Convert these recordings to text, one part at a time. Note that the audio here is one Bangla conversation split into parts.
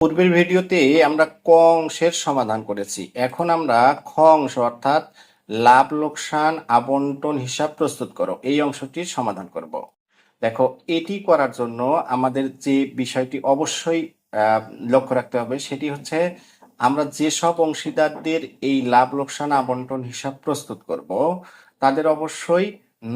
পূর্বের ভিডিওতে আমরা ক অংশের সমাধান করেছি। এখন আমরা খ অংশ অর্থাৎ লাভ, লোকসান, আবন্টন হিসাব প্রস্তুত করো। এই অংশটির সমাধান করব। দেখো, এটি করার জন্য আমাদের যে বিষয়টি অবশ্যই লক্ষ্য রাখতে হবে, সেটি হচ্ছে আমরা যেসব অংশীদারদের এই লাভ, লোকসান, আবন্টন হিসাব প্রস্তুত করব, তাদের অবশ্যই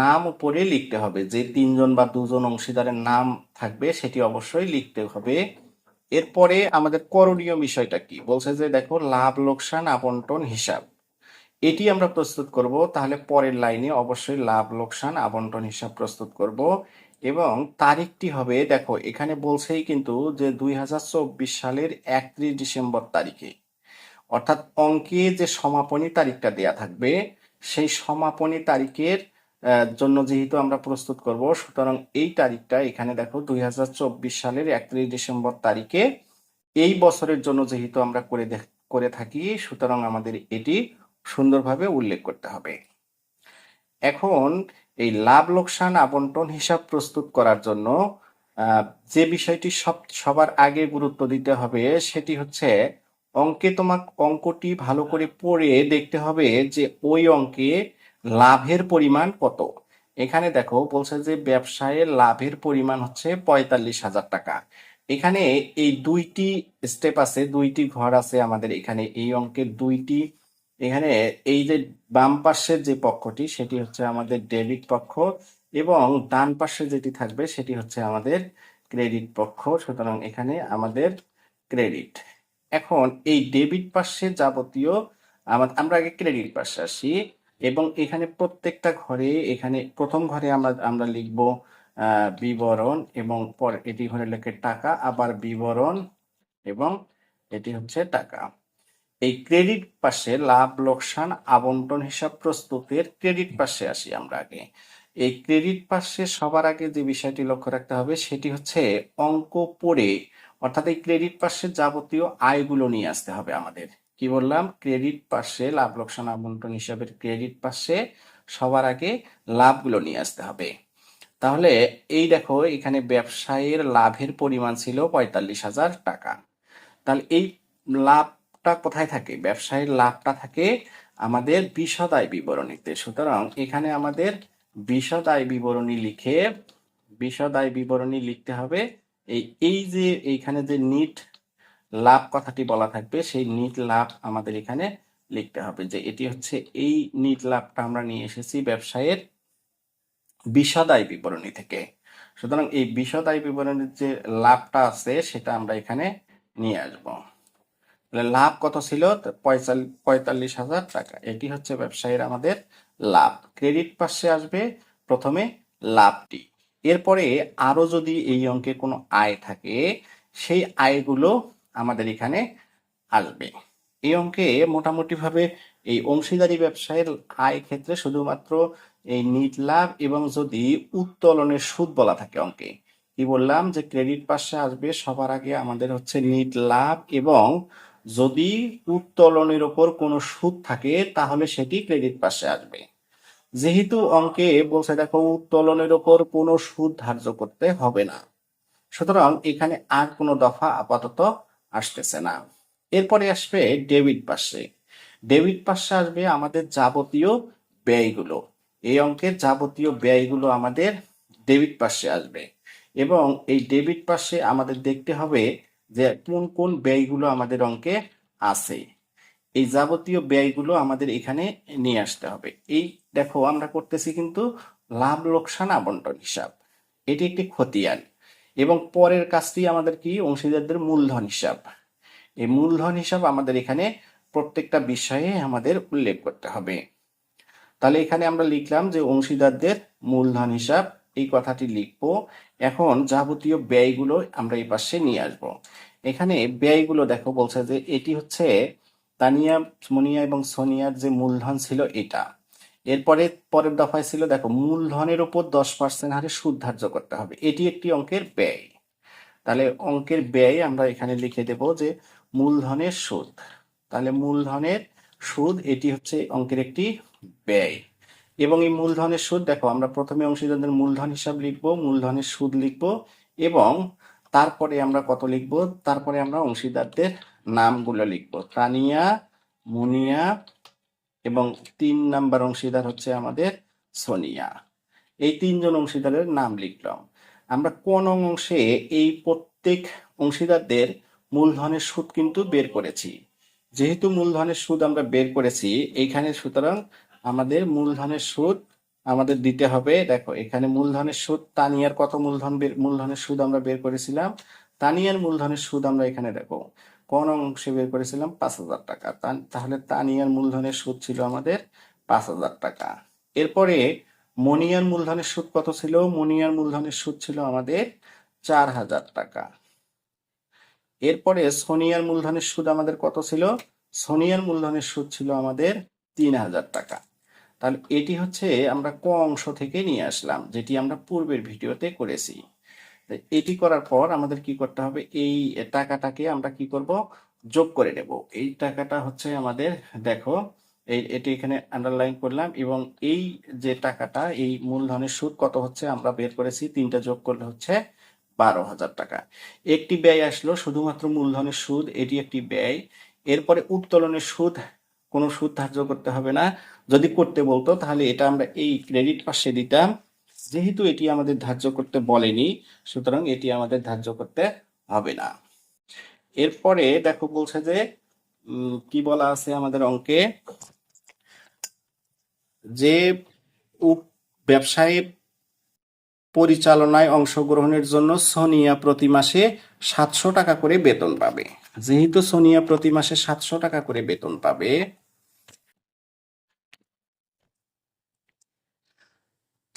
নাম উপরে লিখতে হবে। যে তিনজন বা দুজন অংশীদারের নাম থাকবে, সেটি অবশ্যই লিখতে হবে এরপরে আমাদের করণীয় বিষয়টা কি? বলছে যে দেখো, লাভ, লোকসান, আবন্টন, হিসাব। এটি আমরা প্রস্তুত করব, তাহলে পরের লাইনে অবশ্যই লাভ, লোকসান, আবন্টন, হিসাব প্রস্তুত করব। এবং তারিখটি হবে, দেখো, এখানে বলছেই কিন্তু যে দুই হাজার চব্বিশ সালের একত্রিশ ডিসেম্বর তারিখে। অর্থাৎ অঙ্কে যে সমাপনী তারিখটা দেয়া থাকবে, সেই সমাপনী তারিখের জন্য যেহেতু আমরা প্রস্তুত করব, সুতরাং এই তারিখটা এখানে দেখো দুই হাজার চব্বিশ সালের একত্রিশ ডিসেম্বর তারিখে এই বছরের জন্য যেহেতু আমরা করে করে থাকি, সুতরাং আমাদের এটি সুন্দরভাবে উল্লেখ করতে হবে। এখন এই লাভ লোকসান আবন্টন হিসাব প্রস্তুত করার জন্য যে বিষয়টি সব, সবার আগে গুরুত্ব দিতে হবে সেটি হচ্ছে অঙ্কে তোমাক অঙ্কটি ভালো করে পড়ে দেখতে হবে যে ওই অঙ্কে লাভের পরিমাণ কত? এখানে দেখো, বলছে যে ব্যবসায়ের লাভের পরিমাণ হচ্ছে পঁয়তাল্লিশ হাজার টাকা। এখানে এই দুইটি স্টেপ আছে, দুইটি ঘর আছে আমাদের এখানে। এই অঙ্কের দুইটি, এখানে এই যে বাম পাশের যে পক্ষটি, সেটি হচ্ছে আমাদের ডেবিট পক্ষ এবং ডান পাশে যেটি থাকবে, সেটি হচ্ছে আমাদের ক্রেডিট পক্ষ। সুতরাং এখানে আমাদের ক্রেডিট এখন এই ডেবিট পাশে যাবতীয়, আমা- আমরা আগে ক্রেডিট পাশে আসি। এবং এখানে প্রত্যেকটা ঘরে, এখানে প্রথম ঘরে আমরা আমরা লিখব বিবরণ এবং পর এটি ঘরে লেখে টাকা, আবার বিবরণ এবং এটি হচ্ছে টাকা। এই ক্রেডিট পাশে লাভ, লোকসান, আবন্টন হিসাব প্রস্তুতের ক্রেডিট পাশে আসি আমরা আগে। এই ক্রেডিট পাশে সবার আগে যে বিষয়টি লক্ষ্য রাখতে হবে সেটি হচ্ছে অঙ্ক পড়ে, অর্থাৎ এই ক্রেডিট পাশে যাবতীয় আয়গুলো নিয়ে আসতে হবে আমাদের। কি বললাম? ক্রেডিট পাশে লাভ লোকসান আবন্টন হিসাবের ক্রেডিট পাশে সবার আগে লাভগুলো নিয়ে আসতে হবে। তাহলে এই দেখো, এখানে ব্যবসায়ের লাভের পরিমাণ ছিল পঁয়তাল্লিশ হাজার টাকা। তাহলে এই লাভটা কোথায় থাকে? ব্যবসায়ের লাভটা থাকে আমাদের বিশদ আয় বিবরণীতে। সুতরাং এখানে আমাদের বিশদ আয় বিবরণী লিখে, বিশদ আয় বিবরণী লিখতে হবে। এই এই যে, এইখানে যে নিট লাভ কথাটি বলা থাকবে, সেই নিট লাভ আমাদের এখানে লিখতে হবে যে এটি হচ্ছে এই নিট লাভটা আমরা নিয়ে এসেছি ব্যবসায়ের বিশদ আয় বিবরণী থেকে। সুতরাং এই বিশদ আয় বিবরণীর যে লাভটা আছে সেটা আমরা এখানে নিয়ে আসব। তাহলে লাভ কত ছিল? পঁয়তাল্লিশ হাজার টাকা। এটি হচ্ছে ব্যবসায়ীর আমাদের লাভ। ক্রেডিট পাশে আসবে প্রথমে লাভটি। এরপরে আরও যদি এই অঙ্কে কোনো আয় থাকে, সেই আয়গুলো আমাদের এখানে আসবে। এই অঙ্কে মোটামুটি ভাবে এই অংশীদারি ব্যবসায়ের আয় ক্ষেত্রে শুধুমাত্র এই নিট লাভ এবং যদি উত্তোলনের সুদ বলা থাকে অঙ্কে, কি বললাম? যে ক্রেডিট পাশে আসবে, সবার আগে আমাদের হচ্ছে নিট লাভ এবং যদি উত্তোলনের ওপর কোনো সুদ থাকে, তাহলে সেটি ক্রেডিট পাশে আসবে। যেহেতু অঙ্কে বলছে, দেখো, উত্তোলনের ওপর কোনো সুদ ধার্য করতে হবে না। সুতরাং এখানে আর কোনো দফা আপাতত আসতেছে না। এরপরে আসবে ডেবিট পাশে ডেবিট পাশে আসবে আমাদের যাবতীয় ব্যয়গুলো। এই অঙ্কের যাবতীয় ব্যয়গুলো আমাদের ডেবিট পাশে আসবে। এবং এই ডেবিট পাশে আমাদের দেখতে হবে যে কোন কোন ব্যয়গুলো আমাদের অঙ্কে আছে। এই যাবতীয় ব্যয়গুলো আমাদের এখানে নিয়ে আসতে হবে। এই দেখো আমরা করতেছি কিন্তু লাভ লোকসান আবন্টন হিসাব। এটি একটি খতিয়ান। এবং পরের কাজটি আমাদের কি? অংশীদারদের মূলধন হিসাব। এই মূলধন হিসাব আমাদের এখানে প্রত্যেকটা বিষয়ে আমাদের উল্লেখ করতে হবে। তাহলে এখানে আমরা লিখলাম যে অংশীদারদের মূলধন হিসাব, এই কথাটি লিখব। এখন যাবতীয় ব্যয়গুলো আমরা এই পাশে নিয়ে আসব। এখানে ব্যয়গুলো দেখো, বলছে যে এটি হচ্ছে তানিয়া, মনিয়া এবং সোনিয়ার যে মূলধন ছিল এটা। এরপরে পরের দফায় ছিল, দেখো, মূলধনের উপর দশ পার্সেন্ট হারে সুদ ধার্য করতে হবে। এটি একটি অঙ্কের ব্যয়। তাহলে অঙ্কের ব্যয় আমরা এখানে লিখে দেব যে মূলধনের সুদ। তাহলে মূলধনের সুদ, এটি হচ্ছে অঙ্কের একটি ব্যয়। এবং এই মূলধনের সুদ, দেখো, আমরা প্রথমে অংশীদারদের মূলধন হিসাব লিখব, মূলধনের সুদ লিখব, এবং তারপরে আমরা কত লিখব? তারপরে আমরা অংশীদারদের নামগুলো লিখব। তানিয়া, মুনিয়া এবং তিন নাম্বার অংশীদার হচ্ছে আমাদের সোনিয়া। এই তিনজন অংশীদারের নাম লিখলাম। আমরা কোন অংশে এই প্রত্যেক অংশীদারদের মূলধনের সুদ কিন্তু বের করেছি? যেহেতু মূলধনের সুদ আমরা বের করেছি, এইখানে সুতরাং আমাদের মূলধনের সুদ আমাদের দিতে হবে। দেখো, এখানে মূলধনের সুদ, তানিয়ার কত মূলধন মূলধনের সুদ আমরা বের করেছিলাম? তানিয়ার মূলধনের সুদ আমরা এখানে দেখো। কোন অংশে বের করেছিলাম? পাঁচ হাজার টাকা। তাহলে তানিয়ার মূলধনের সুদ ছিল আমাদের পাঁচ হাজার টাকা। এরপরে মনিয়ার মূলধনের সুদ কত ছিল? মনিয়ার মূলধনের সুদ ছিল আমাদের চার হাজার টাকা। এরপরে সোনিয়ার মূলধনের সুদ আমাদের কত ছিল? সোনিয়ার মূলধনের সুদ ছিল আমাদের তিন হাজার টাকা। তাহলে এটি হচ্ছে আমরা ক অংশ থেকে নিয়ে আসলাম, যেটি আমরা পূর্বের ভিডিওতে করেছি। এটি করার পর আমাদের কি করতে হবে? এই টাকাটাকে আমরা কি করব? যোগ করে নেব। এই টাকাটা হচ্ছে আমাদের, দেখো, এই, এটি এখানে আন্ডারলাইন করলাম এবং এই যে টাকাটা, এই মূলধনের সুদ কত হচ্ছে? আমরা বের করেছি, তিনটা যোগ করলে হচ্ছে বারো হাজার টাকা। একটি ব্যয় আসলো শুধুমাত্র মূলধনের সুদ, এটি একটি ব্যয়। এরপরে উত্তোলনের সুদ, কোনো সুদ ধার্য করতে হবে না। যদি করতে বলতো, তাহলে এটা আমরা এই ক্রেডিট পাশে দিতাম। যেহেতু এটি আমাদের ধার্য করতে বলেনি, সুতরাং এটি আমাদের ধার্য করতে হবে না। এরপরে দেখো বলছে যে কি বলা আছে আমাদের অঙ্কে? যে ব্যবসায়ী পরিচালনায় অংশগ্রহণের জন্য সোনিয়া প্রতি মাসে সাতশো টাকা করে বেতন পাবে। যেহেতু সোনিয়া প্রতি মাসে সাতশো টাকা করে বেতন পাবে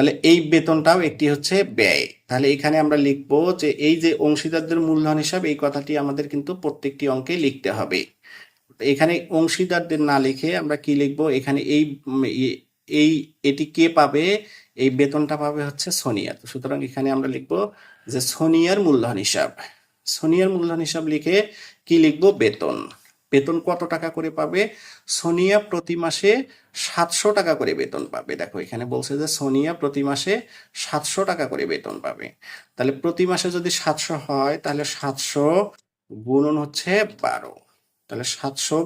তাহলে এই বেতনটাও একটি হচ্ছে ব্যয়। তাহলে এখানে আমরা লিখব যে এই যে অংশীদারদের মূলধন হিসাব, এই কথাটি আমাদের কিন্তু প্রত্যেকটি অঙ্কে লিখতে হবে। এখানে অংশীদারদের না লিখে আমরা কি লিখব? এখানে এই এই, এটি কে পাবে? এই বেতনটা পাবে হচ্ছে সোনিয়া। তো সুতরাং এখানে আমরা লিখব যে সোনিয়ার মূলধন হিসাব। সোনিয়ার মূলধন হিসাব লিখে কি লিখব? বেতন। বেতন কত টাকা করে পাবে? সোনিয়া প্রতি মাসে সাতশো টাকা করে বেতন পাবে। দেখো, এখানে বলছে যে সোনিয়া প্রতি মাসে সাতশো টাকা করে বেতন পাবে। তাহলে প্রতি মাসে যদি সাতশো হয়, তাহলে সাতশো গুণন হচ্ছে বারো। তাহলে সাতশো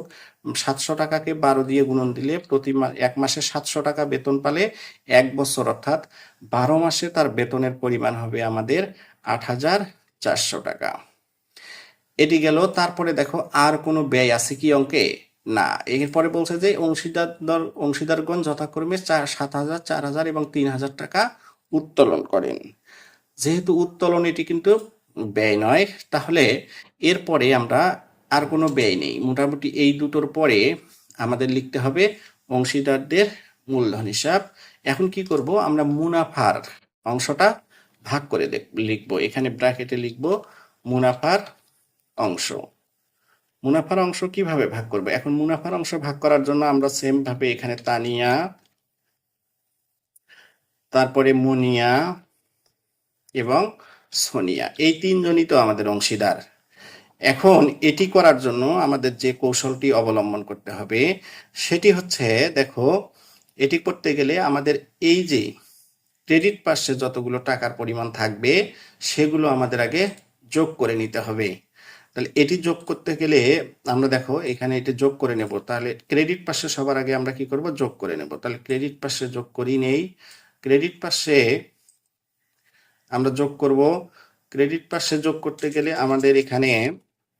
সাতশো টাকাকে বারো দিয়ে গুণন দিলে প্রতি এক মাসে সাতশো টাকা বেতন পালে এক বছর, অর্থাৎ বারো মাসে তার বেতনের পরিমাণ হবে আমাদের আট হাজার চারশো টাকা। এটি গেল, তারপরে দেখো আর কোনো ব্যয় আছে কি অঙ্কে? না, এরপরে বলছে যে অংশীদার অংশীদারগণ যথাক্রমে চার সাত হাজার, চার হাজার এবং তিন হাজার টাকা উত্তোলন করেন। যেহেতু উত্তোলন এটি কিন্তু ব্যয় নয়, তাহলে এরপরে আমরা আর কোনো ব্যয় নেই। মোটামুটি এই দুটোর পরে আমাদের লিখতে হবে অংশীদারদের মূলধন হিসাব। এখন কি করব? আমরা মুনাফার অংশটা ভাগ করে লিখব। এখানে ব্র্যাকেটে লিখব মুনাফার অংশ। মুনাফার অংশ কীভাবে ভাগ করবে? এখন মুনাফার অংশ ভাগ করার জন্য আমরা সেম ভাবে এখানে তানিয়া, তারপরে মুনিয়া এবং সোনিয়া। এই তিনজনই তো আমাদের অংশীদার। এখন এটি করার জন্য আমাদের যে কৌশলটি অবলম্বন করতে হবে, সেটি হচ্ছে, দেখো, এটি করতে গেলে আমাদের এই যে ক্রেডিট পাশে যতগুলো টাকার পরিমাণ থাকবে, সেগুলো আমাদের আগে যোগ করে নিতে হবে। তাহলে এটি যোগ করতে গেলে আমরা দেখো এখানে এটি যোগ করে নেব। তাহলে ক্রেডিট পাশে সবার আগে আমরা কি করব? যোগ করে নেব। তাহলে ক্রেডিট পাশে যোগ করি নেই। ক্রেডিট পাশে আমরা যোগ করব। ক্রেডিট পাশে যোগ করতে গেলে আমাদের এখানে,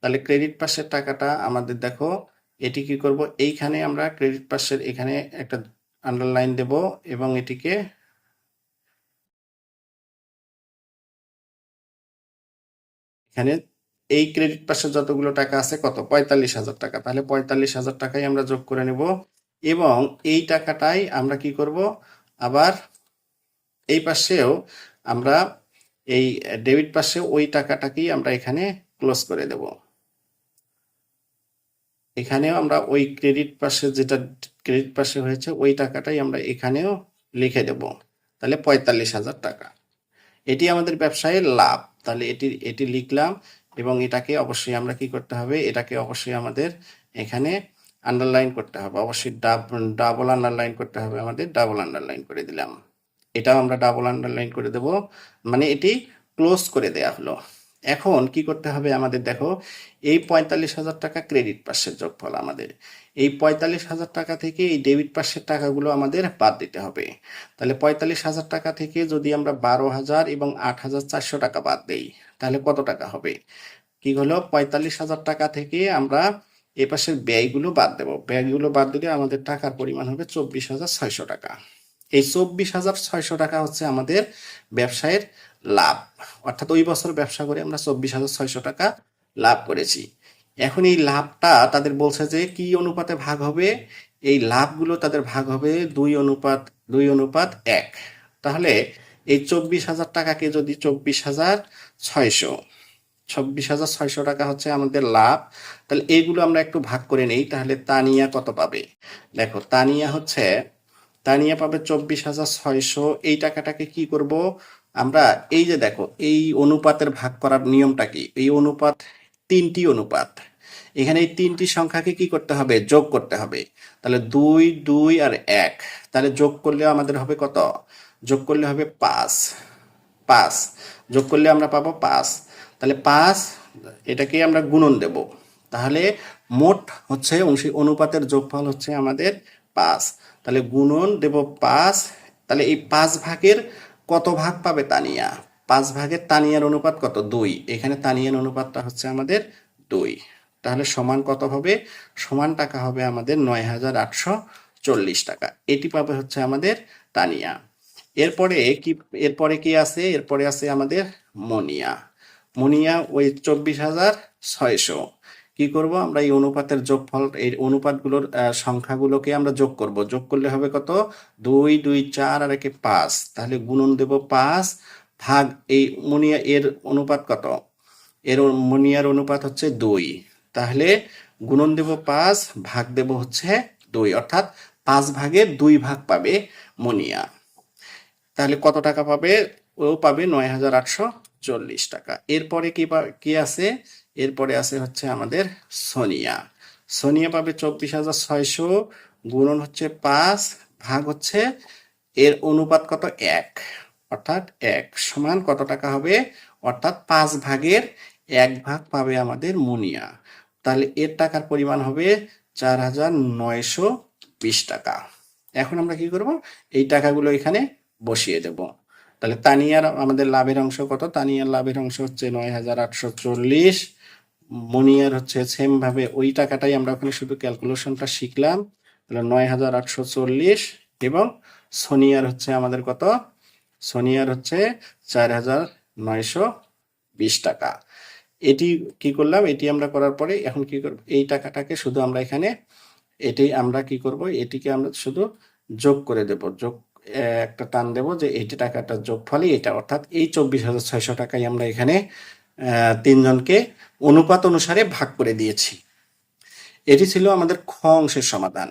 তাহলে ক্রেডিট পাশের টাকাটা আমাদের দেখো, এটি কি করব? এইখানে আমরা ক্রেডিট পাশের এখানে একটা আন্ডারলাইন দেব এবং এটিকে এখানে এই ক্রেডিট পাশে যতগুলো টাকা আছে কত? পঁয়তাল্লিশ হাজার টাকা। তাহলে পঁয়তাল্লিশ হাজার টাকাই আমরা যোগ করে নেব এবং এই টাকাটাই আমরা কি করব? আবার এই পাশেও আমরা এই ডেবিট পাশে ওই টাকাটাকেই আমরা এখানে ক্লোজ করে দেব। এখানেও আমরা ওই ক্রেডিট পাশে যেটা ক্রেডিট পাশে হয়েছে ওই টাকাটাই আমরা এখানেও লিখে দেব। তাহলে পঁয়তাল্লিশ হাজার টাকা। এটি আমাদের ব্যবসায়ের লাভ। তাহলে এটি এটি লিখলাম এবং এটাকে অবশ্যই আমরা কি করতে হবে? এটাকে অবশ্যই আমাদের এখানে আন্ডারলাইন করতে হবে। অবশ্যই ডাবল আন্ডারলাইন করতে হবে আমাদের। ডাবল আন্ডারলাইন করে দিলাম। এটাও আমরা ডাবল আন্ডারলাইন করে দেব। মানে এটি ক্লোজ করে দেয়া হলো। এখন কি করতে হবে আমাদের, দেখো, এই পঁয়তাল্লিশ হাজার টাকা ক্রেডিট পাশের যোগফল আমাদের। এই পঁয়তাল্লিশ হাজার টাকা থেকে এই ডেবিট পাশের টাকাগুলো আমাদের বাদ দিতে হবে। তাহলে পঁয়তাল্লিশ হাজার টাকা থেকে যদি আমরা বারো হাজার এবং আট হাজার চারশো টাকা বাদ দেই, তাহলে কত টাকা হবে? কি হলো? পঁয়তাল্লিশ হাজার টাকা থেকে আমরা এ পাশের ব্যয়গুলো বাদ দেবো। ব্যয়গুলো বাদ দিলে আমাদের টাকার পরিমাণ হবে চব্বিশ হাজার ছয়শো টাকা। এই চব্বিশ হাজার ছয়শো টাকা হচ্ছে আমাদের ব্যবসায়ের লাভ। অর্থাৎ ওই বছর ব্যবসা করে আমরা চব্বিশ হাজার ছয়শো টাকা লাভ করেছি। এখন এই লাভটা তাদের বলছে যে, কি অনুপাতে ভাগ হবে? এই লাভগুলো তাদের ভাগ হবে দুই অনুপাত দুই অনুপাত এক। তাহলে এই চব্বিশ হাজার টাকাকে যদি চব্বিশ হাজার ছয়শো, চব্বিশ হাজার ছয়শো টাকা হচ্ছে আমাদের লাভ, তাহলে এইগুলো আমরা একটু ভাগ করে নেই, তাহলে তানিয়া কত পাবে? দেখো, তানিয়া হচ্ছে, তানিয়া পাবে চব্বিশ হাজার ছয়শো, এই টাকাটাকে কি করব? আমরা এই যে দেখো, এই অনুপাতের ভাগ করার নিয়মটা কি? এই অনুপাত তিনটি অনুপাত। এখানে এই তিনটি সংখ্যাকে কি করতে হবে? যোগ করতে হবে। তাহলে দুই দুই আর এক। তাহলে যোগ করলে আমাদের হবে কত? যোগ করলে হবে পাঁচ। পাঁচ। যোগ করলে আমরা পাবো পাঁচ। তাহলে পাঁচ এটাকে আমরা গুণন দেব। তাহলে মোট হচ্ছে অংশী অনুপাতের যোগফল হচ্ছে আমাদের পাঁচ। তাহলে গুণন দেব পাঁচ। তাহলে এই পাঁচ ভাগের কত ভাগ পাবে তানিয়া? পাঁচ ভাগের তানিয়ার অনুপাত কত? দুই। এখানে তানিয়ার অনুপাতটা হচ্ছে আমাদের দুই। তাহলে সমান কত হবে? সমান টাকা হবে আমাদের নয় হাজার আটশো চল্লিশ টাকা। এটি পাবে হচ্ছে আমাদের তানিয়া। এরপরে কি এরপরে কি আছে? এরপরে আছে আমাদের মনিয়া। মনিয়া ওই চব্বিশ হাজার ছয়শো। কি করব? আমরা এই অনুপাতের যোগফল, এই অনুপাতগুলোর সংখ্যাগুলোকে আমরা যোগ করব। যোগ করলে হবে কত? দুই দুই, চার আর একে পাঁচ। তাহলে গুণন দেব পাঁচ ভাগ এই মনিয়া এর অনুপাত কত? এর মনিয়ার অনুপাত হচ্ছে দুই। তাহলে গুণন দেব পাঁচ ভাগ দেব হচ্ছে দুই। অর্থাৎ পাঁচ ভাগের দুই ভাগ পাবে মনিয়া। তাহলে কত টাকা পাবে? ও পাবে নয় হাজার আটশো চল্লিশ টাকা। এরপরে কি কি আছে? এরপরে আছে হচ্ছে আমাদের সোনিয়া। সোনিয়া পাবে চব্বিশ হাজার ছয়শো, গুণন হচ্ছে পাঁচ, ভাগ হচ্ছে এর অনুপাত কত? এক। অর্থাৎ এক সমান কত টাকা হবে? অর্থাৎ পাঁচ ভাগের এক ভাগ পাবে আমাদের মুনিয়া। তাহলে এর টাকার পরিমাণ হবে চার হাজার নয়শো বিশ টাকা। এখন আমরা কি করব? এই টাকাগুলো এখানে বসিয়ে দেব। তাহলে তানিয়ার আমাদের লাভের অংশ কত? তানিয়ার লাভের অংশ হচ্ছে নয় হাজার আটশো চল্লিশ। মনিয়ার হচ্ছে সেম ভাবে ওই টাকাটাই আমরা ওখানে শুধু ক্যালকুলেশনটা শিখলাম। তাহলে নয় হাজার আটশো চল্লিশ এবং সোনিয়ার হচ্ছে আমাদের কত? সোনিয়ার হচ্ছে চার হাজার নয়শো বিশ টাকা। এটি কি করলাম? এটি আমরা করার পরে এখন কি করব? এই টাকাটাকে শুধু আমরা এখানে এটি আমরা কি করব? এটিকে আমরা শুধু যোগ করে দেব। যোগ একটা টান দেব যে এইটি টাকাটা যোগ ফলে এটা। অর্থাৎ এই চব্বিশ হাজার ছয়শো টাকাই আমরা এখানে তিনজনকে অনুপাত অনুসারে ভাগ করে দিয়েছি। এটি ছিল আমাদের খ অংশের সমাধান।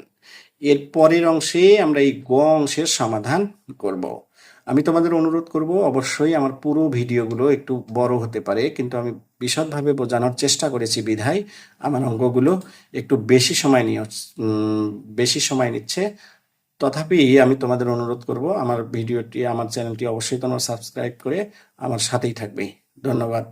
এর পরের অংশে আমরা এই গ অংশের সমাধান করব। আমি তোমাদের অনুরোধ করব, অবশ্যই আমার পুরো ভিডিওগুলো একটু বড় হতে পারে, কিন্তু আমি বিশদভাবে বোঝানোর চেষ্টা করেছি বিধায়। আমার অঙ্গগুলো একটু বেশি সময় নিয়ে বেশি সময় নিচ্ছে। তথাপি আমি তোমাদের অনুরোধ করব, আমার ভিডিওটি, আমার চ্যানেলটি অবশ্যই তোমরা সাবস্ক্রাইব করে আমার সাথেই থাকবে। ধন্যবাদ।